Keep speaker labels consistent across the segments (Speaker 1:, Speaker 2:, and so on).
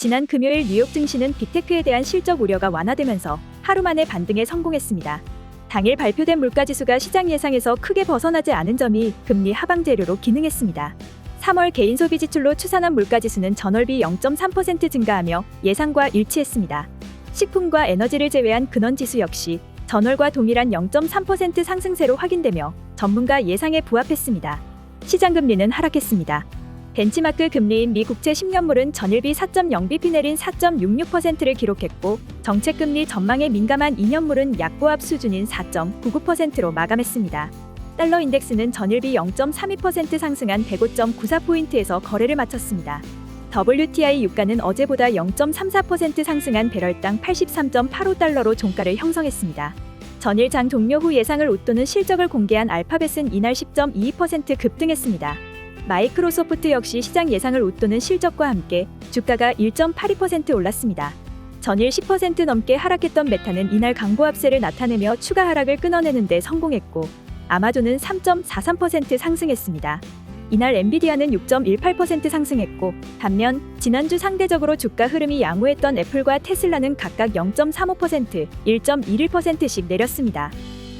Speaker 1: 지난 금요일 뉴욕 증시는 빅테크에 대한 실적 우려가 완화되면서 하루 만에 반등에 성공했습니다. 당일 발표된 물가지수가 시장 예상에서 크게 벗어나지 않은 점이 금리 하방 재료로 기능했습니다. 3월 개인 소비 지출로 추산한 물가지수는 전월비 0.3% 증가하며 예상과 일치했습니다. 식품과 에너지를 제외한 근원지수 역시 전월과 동일한 0.3% 상승세로 확인되며 전문가 예상에 부합했습니다. 시장 금리는 하락했습니다. 벤치마크 금리인 미 국채 10년물은 전일비 4.0bp 내린 4.66%를 기록했고 정책금리 전망에 민감한 2년물은 약보합 수준인 4.99%로 마감했습니다. 달러 인덱스는 전일비 0.32% 상승한 105.94포인트에서 거래를 마쳤습니다. WTI 유가는 어제보다 0.34% 상승한 배럴당 83.85달러로 종가를 형성했습니다. 전일 장 종료 후 예상을 웃도는 실적을 공개한 알파벳은 이날 10.22% 급등했습니다. 마이크로소프트 역시 시장 예상을 웃도는 실적과 함께 주가가 1.82% 올랐습니다. 전일 10% 넘게 하락했던 메타는 이날 합세를 나타내며 추가 하락을 끊어내는 데 성공했고 아마존은 3.43% 상승했습니다. 이날 엔비디아는 6.18% 상승했고 반면 지난주 상대적으로 주가 흐름이 양호했던 애플과 테슬라는 각각 0.35%, 1.11%씩 내렸습니다.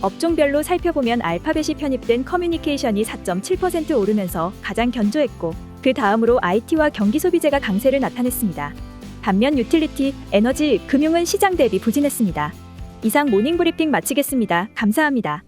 Speaker 1: 업종별로 살펴보면 알파벳이 편입된 커뮤니케이션이 4.7% 오르면서 가장 견조했고 그 다음으로 IT와 경기 소비재가 강세를 나타냈습니다. 반면 유틸리티, 에너지, 금융은 시장 대비 부진했습니다. 이상 모닝 브리핑 마치겠습니다. 감사합니다.